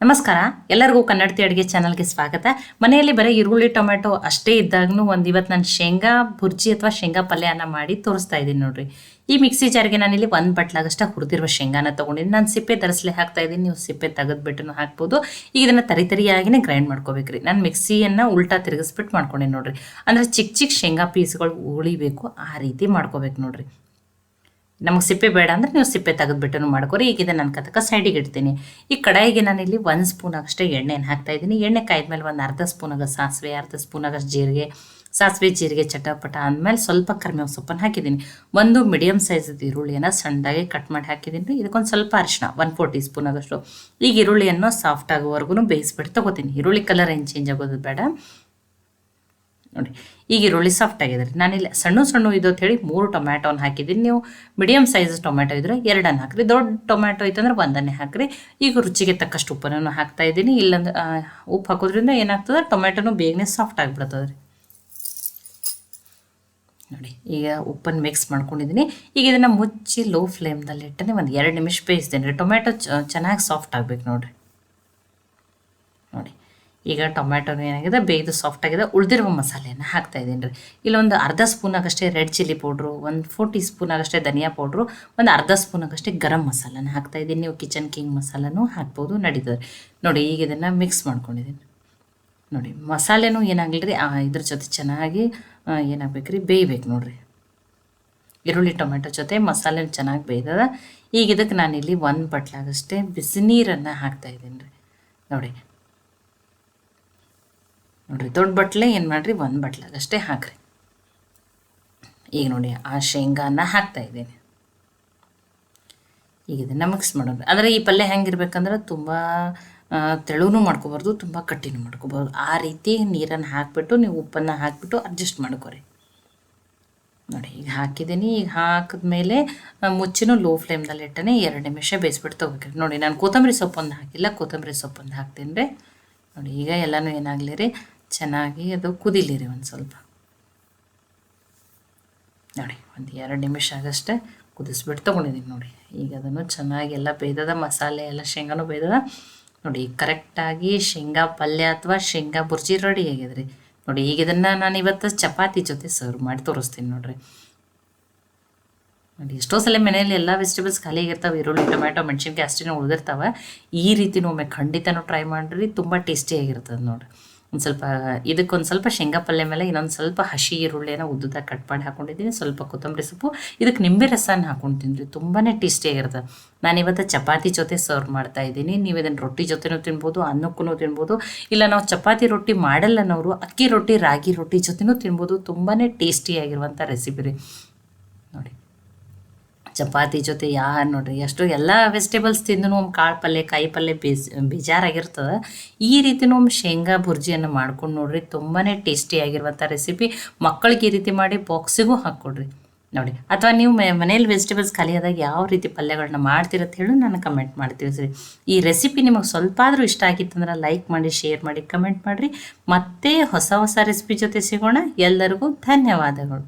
ನಮಸ್ಕಾರ. ಎಲ್ಲರಿಗೂ ಕನ್ನಡತಿ ಅಡುಗೆ ಚಾನಲ್ಗೆ ಸ್ವಾಗತ. ಮನೆಯಲ್ಲಿ ಬರೀ ಈರುಳ್ಳಿ ಟೊಮೆಟೊ ಅಷ್ಟೇ ಇದ್ದಾಗೂ ಒಂದು ಇವತ್ತು ನಾನು ಶೇಂಗಾ ಬುರ್ಜಿ ಅಥವಾ ಶೇಂಗಾ ಪಲ್ಯನ ಮಾಡಿ ತೋರಿಸ್ತಾ ಇದ್ದೀನಿ ನೋಡ್ರಿ. ಈ ಮಿಕ್ಸಿ ಜಾರಿಗೆ ನಾನಿಲ್ಲಿ ಒಂದು ಬಟ್ಲಾಗಷ್ಟ ಹುರಿದಿರುವ ಶೇಂಗಾನ ತೊಗೊಂಡಿದ್ದೀನಿ ನಾನು ಸಿಪ್ಪೆ ತರಿಸ್ಲೆ ಹಾಕ್ತಾ ಇದ್ದೀನಿ. ನೀವು ಸಿಪ್ಪೆ ತೆಗೆದ್ಬಿಟ್ಟು ಹಾಕ್ಬೋದು. ಈಗ ಇದನ್ನು ತರಿ ತರಿಯಾಗಿನೇ ಗ್ರೈಂಡ್ ಮಾಡ್ಕೋಬೇಕ್ರಿ. ನಾನು ಮಿಕ್ಸಿಯನ್ನು ಉಲ್ಟಾ ತಿರುಗಿಸ್ಬಿಟ್ಟು ಮಾಡ್ಕೊಂಡೆ ನೋಡ್ರಿ. ಅಂದರೆ ಚಿಕ್ಕ ಚಿಕ್ಕ ಶೇಂಗಾ ಪೀಸ್ಗಳು ಉಳಿಬೇಕು. ಆ ರೀತಿ ಮಾಡ್ಕೋಬೇಕು ನೋಡ್ರಿ. ನಮಗೆ ಸಿಪ್ಪೆ ಬೇಡ ಅಂದರೆ ನೀವು ಸಿಪ್ಪೆ ತೆಗೆದ್ಬಿಟ್ಟು ಮಾಡ್ಕೊರಿ. ಈಗ ಇದನ್ನು ನಾನು ಕತಕ ಸೈಡಿಗೆ ಇಡ್ತೀನಿ. ಈ ಕಡಾಯಿಗೆ ನಾನು ಇಲ್ಲಿ ಒಂದು ಸ್ಪೂನ್ ಅಷ್ಟೇ ಎಣ್ಣೆನ ಹಾಕ್ತಾ ಇದ್ದೀನಿ. ಎಣ್ಣೆ ಕಾಯ್ದ್ಮೇಲೆ ಒಂದು ಅರ್ಧ ಸ್ಪೂನಾಗ ಸಾಸಿವೆ, ಅರ್ಧ ಸ್ಪೂನ್ ಆಗಷ್ಟು ಜೀರಿಗೆ, ಸಾಸಿವೆ, ಜೀರಿಗೆ ಚಟಪಟ ಅಂದಮೇಲೆ ಸ್ವಲ್ಪ ಕರಿಮೇವು ಸೊಪ್ಪನ್ನು ಹಾಕಿದ್ದೀನಿ. ಒಂದು ಮೀಡಿಯಮ್ ಸೈಜದ ಈರುಳ್ಳಿಯನ್ನು ಸಣ್ಣದಾಗಿ ಕಟ್ ಮಾಡಿ ಹಾಕಿದ್ದೀನಿ. ಇದಕ್ಕೊಂದು ಸ್ವಲ್ಪ ಅರಿಶಿನ ಒನ್ ಫೋರ್ ಟೀ ಸ್ಪೂನ್ ಆಗೋಷ್ಟು ಈಗ ಈರುಳ್ಳಿಯನ್ನು ಸಾಫ್ಟ್ ಆಗೋವರೆಗೂ ಬೇಯಿಸ್ಬಿಟ್ಟು ತೊಗೋತೀನಿ. ಈರುಳ್ಳಿ ಕಲರ್ ಏನು ಚೇಂಜ್ ಆಗೋದು ಬೇಡ. ನೋಡಿ, ಈಗ ಈರುಳ್ಳಿ ಸಾಫ್ಟ್ ಆಗಿದೆ ರೀ ನಾನಿಲ್ಲಿ, ಸಣ್ಣ ಸಣ್ಣ ಇದು ಅಂತ ಹೇಳಿ ಮೂರು ಟೊಮ್ಯಾಟೋನ ಹಾಕಿದ್ದೀನಿ ನೀವು ಮೀಡಿಯಮ್ ಸೈಜ್ ಟೊಮ್ಯಾಟೊ ಇದ್ರೆ ಎರಡನ್ನು ಹಾಕ್ರಿ, ದೊಡ್ಡ ಟೊಮ್ಯಾಟೊ ಐತಂದ್ರೆ ಒಂದನ್ನೇ ಹಾಕ್ರಿ. ಈಗ ರುಚಿಗೆ ತಕ್ಕಷ್ಟು ಉಪ್ಪನ್ನು ಹಾಕ್ತಾ ಇದ್ದೀನಿ. ಇಲ್ಲಂದ್ರೆ ಉಪ್ಪು ಹಾಕೋದ್ರಿಂದ ಏನಾಗ್ತದೆ ಟೊಮ್ಯಾಟೊನು ಬೇಗನೆ ಸಾಫ್ಟ್ ಆಗಿಬಿಡ್ತದೆ ರೀ ನೋಡಿ, ಈಗ ಉಪ್ಪನ್ನು ಮಿಕ್ಸ್ ಮಾಡ್ಕೊಂಡಿದ್ದೀನಿ. ಈಗ ಇದನ್ನು ಮುಚ್ಚಿ ಲೋ ಫ್ಲೇಮ್ದಲ್ಲಿ ಇಟ್ಟನೆ ಒಂದು ಎರಡು ನಿಮಿಷ ಬೇಯಿಸ್ತೀನಿ ರೀ. ಟೊಮ್ಯಾಟೊ ಚೆನ್ನಾಗಿ ಸಾಫ್ಟ್ ಆಗಬೇಕು ನೋಡಿರಿ. ನೋಡಿ ಈಗ ಟೊಮ್ಯಾಟೊನು ಏನಾಗಿದೆ, ಬೇಯ್ದು ಸಾಫ್ಟ್ ಆಗಿದೆ, ಉಳಿದಿರುವ ಮಸಾಲೆಯನ್ನು ಹಾಕ್ತಾ ಇದ್ದೀನಿ ರೀ. ಇಲ್ಲೊಂದು ಅರ್ಧ ಸ್ಪೂನ್ ಆಗಷ್ಟೇ ರೆಡ್ ಚಿಲ್ಲಿ ಪೌಡ್ರು ಒಂದು ಫೋರ್ ಟೀ ಸ್ಪೂನ್ ಆಗಷ್ಟೇ ಧನಿಯಾ ಪೌಡ್ರು ಒಂದು ಅರ್ಧ ಸ್ಪೂನ್ ಆಗಷ್ಟೇ ಗರಂ ಮಸಾಲನ ಹಾಕ್ತಾ ಇದ್ದೀನಿ. ನೀವು ಕಿಚನ್ ಕಿಂಗ್ ಮಸಾಲನೂ ಹಾಕ್ಬೋದು, ನಡೀತದೆ ನೋಡಿ, ಈಗ ಇದನ್ನು ಮಿಕ್ಸ್ ಮಾಡ್ಕೊಂಡಿದ್ದೀನಿ. ನೋಡಿ, ಮಸಾಲೆನೂ ಏನಾಗಲಿ ರೀ ಇದ್ರ ಜೊತೆ ಚೆನ್ನಾಗಿ ಏನಾಗಬೇಕು ರೀ, ಬೇಯ್ಬೇಕು ನೋಡಿರಿ. ಈರುಳ್ಳಿ ಟೊಮೆಟೊ ಜೊತೆ ಮಸಾಲೆ ಚೆನ್ನಾಗಿ ಬೇಯ್ದದ. ಈಗ ಇದಕ್ಕೆ ನಾನಿಲ್ಲಿ ಒಂದು ಬಟ್ಲಾಗಷ್ಟೇ ಬಿಸಿ ನೀರನ್ನು ಹಾಕ್ತಾ ಇದ್ದೀನಿ ರೀ. ನೋಡಿ ನೋಡಿರಿ, ದೊಡ್ಡ ಬಟ್ಲೆ ಏನು ಮಾಡಿರಿ, ಒಂದು ಬಟ್ಲಾಗಷ್ಟೇ ಹಾಕ್ರಿ. ಈಗ ನೋಡಿ, ಆ ಶೇಂಗಾನ ಹಾಕ್ತಾ ಇದ್ದೀನಿ. ಈಗ ಇದನ್ನು ಮಿಕ್ಸ್ ಮಾಡೋದು. ಆದರೆ ಈ ಪಲ್ಯ ಹೆಂಗಿರ್ಬೇಕಂದ್ರೆ ತುಂಬ ತೆಳುನೂ ಮಾಡ್ಕೋಬಾರ್ದು, ತುಂಬ ಕಟ್ಟಿನೂ ಮಾಡ್ಕೋಬಾರ್ದು. ಆ ರೀತಿ ನೀರನ್ನು ಹಾಕಿಬಿಟ್ಟು, ನೀವು ಉಪ್ಪನ್ನು ಹಾಕಿಬಿಟ್ಟು ಅಡ್ಜಸ್ಟ್ ಮಾಡ್ಕೊರಿ. ನೋಡಿ, ಈಗ ಹಾಕಿದ್ದೀನಿ. ಈಗ ಹಾಕಿದ್ಮೇಲೆ ಮುಚ್ಚಿನೂ ಲೋ ಫ್ಲೇಮ್ದಲ್ಲಿ ಇಟ್ಟನೆ ಎರಡು ನಿಮಿಷ ಬೇಯಿಸ್ಬಿಟ್ಟು ತೊಗೊಬೇಕ್ರಿ. ನೋಡಿ, ನಾನು ಕೊತ್ತಂಬರಿ ಸೊಪ್ಪೊಂದು ಹಾಕಿಲ್ಲ, ಕೊತ್ತಂಬರಿ ಸೊಪ್ಪೊಂದು ಹಾಕ್ತೀನಿ ರೀ ನೋಡಿ, ಈಗ ಎಲ್ಲನೂ ಏನಾಗಲಿ ರೀ ಚೆನ್ನಾಗಿ ಅದು ಕುದಿಲಿರಿ ಒಂದು ಸ್ವಲ್ಪ. ನೋಡಿ, ಒಂದು ಎರಡು ನಿಮಿಷ ಆಗಷ್ಟೇ ಕುದಿಸ್ಬಿಟ್ಟು ತೊಗೊಂಡಿದ್ದೀನಿ ನೋಡಿ. ಈಗ ಅದನ್ನು ಚೆನ್ನಾಗಿ ಎಲ್ಲ ಬೇಯ್ದದ, ಮಸಾಲೆ ಎಲ್ಲ ಶೇಂಗಾನು ಬೇಯ್ದದ. ನೋಡಿ, ಕರೆಕ್ಟಾಗಿ ಶೇಂಗಾ ಪಲ್ಯ ಅಥವಾ ಶೇಂಗಾ ಬುರ್ಜಿ ರೆಡಿ ಆಗಿದ್ರಿ. ನೋಡಿ, ಈಗ ಇದನ್ನು ನಾನು ಇವತ್ತು ಚಪಾತಿ ಜೊತೆ ಸರ್ವ್ ಮಾಡಿ ತೋರಿಸ್ತೀನಿ ನೋಡ್ರಿ. ನೋಡಿ, ಎಷ್ಟೋ ಸಲ ಮನೆಯಲ್ಲಿ ಎಲ್ಲ ವೆಜಿಟೇಬಲ್ಸ್ ಖಾಲಿ ಆಗಿರ್ತಾವೆ, ಈರುಳ್ಳಿ, ಟೊಮ್ಯಾಟೊ, ಮೆಣಸಿನ್ಕಾಯಿ ಅಷ್ಟೇ ಉಳಿದಿರ್ತಾವೆ. ಈ ರೀತಿ ಒಮ್ಮೆ ಖಂಡಿತನೂ ಟ್ರೈ ಮಾಡಿರಿ, ತುಂಬ ಟೇಸ್ಟಿಯಾಗಿರ್ತದೆ ನೋಡಿರಿ. ಒಂದು ಸ್ವಲ್ಪ, ಇದಕ್ಕೊಂದು ಸ್ವಲ್ಪ ಶೇಂಗಾ ಪಲ್ಯ ಮೇಲೆ ಇನ್ನೊಂದು ಸ್ವಲ್ಪ ಹಸಿ ಈರುಳ್ಳಿನ ಉದ್ದುದಾಗ ಕಟ್ ಮಾಡಿ ಹಾಕೊಂಡಿದ್ದೀನಿ. ಸ್ವಲ್ಪ ಕೊತ್ತಂಬರಿ ಸೊಪ್ಪು. ಇದಕ್ಕೆ ನಿಂಬೆ ರಸನ ಹಾಕೊಂಡು ತಿಂದ್ರಿ ತುಂಬಾ ಟೇಸ್ಟಿಯಾಗಿರ್ತದೆ ನಾನು ಇವತ್ತು ಚಪಾತಿ ಜೊತೆ ಸರ್ವ್ ಮಾಡ್ತಾ ಇದ್ದೀನಿ. ನೀವು ಇದನ್ನು ರೊಟ್ಟಿ ಜೊತೆನೂ ತಿನ್ಬೋದು ಅನ್ನಕ್ಕೂ ತಿನ್ಬೋದು. ಇಲ್ಲ, ನಾವು ಚಪಾತಿ ರೊಟ್ಟಿ ಮಾಡಲ್ಲನವರು ಅಕ್ಕಿ ರೊಟ್ಟಿ, ರಾಗಿ ರೊಟ್ಟಿ ಜೊತೆನೂ ತಿನ್ಬೋದು. ತುಂಬಾ ಟೇಸ್ಟಿಯಾಗಿರುವಂಥ ರೆಸಿಪಿ ರೀ. ಚಪಾತಿ ಜೊತೆ ಯಾ ನೋಡ್ರಿ ಎಷ್ಟು ಎಲ್ಲ ವೆಜಿಟೇಬಲ್ಸ್ ತಿಂದು ಒಮ್ಮೆ ಕಾಳು ಪಲ್ಯ, ಕಾಯಿ ಪಲ್ಯ ಬೇಜ್, ಬೇಜಾರಾಗಿರ್ತದೆ. ಈ ರೀತಿನೂ ಒಮ್ಮೆ ಶೇಂಗಾ ಬುರ್ಜಿಯನ್ನು ಮಾಡ್ಕೊಂಡು ನೋಡ್ರಿ ತುಂಬಾ ಟೇಸ್ಟಿಯಾಗಿರುವಂಥ ರೆಸಿಪಿ ಮಕ್ಕಳಿಗೆ ಈ ರೀತಿ ಮಾಡಿ ಬಾಕ್ಸಿಗೂ ಹಾಕ್ಕೊಡ್ರಿ ನೋಡಿ, ಅಥವಾ ನೀವು ಮನೇಲಿ ವೆಜಿಟೇಬಲ್ಸ್ ಖಾಲಿಯಾದಾಗ ಯಾವ ರೀತಿ ಪಲ್ಯಗಳನ್ನ ಮಾಡ್ತಿರತ್ತೆ ಹೇಳಿ ನಾನು ಕಮೆಂಟ್ ಮಾಡ್ತೀವಿ ಸರಿ. ಈ ರೆಸಿಪಿ ನಿಮಗೆ ಸ್ವಲ್ಪ ಆದರೂ ಇಷ್ಟ ಆಗಿತ್ತಂದ್ರೆ ಲೈಕ್ ಮಾಡಿ ಶೇರ್ ಮಾಡಿ ಕಮೆಂಟ್ ಮಾಡಿರಿ. ಮತ್ತೆ ಹೊಸ ಹೊಸ ರೆಸಿಪಿ ಜೊತೆ ಸಿಗೋಣ. ಎಲ್ಲರಿಗೂ ಧನ್ಯವಾದಗಳು.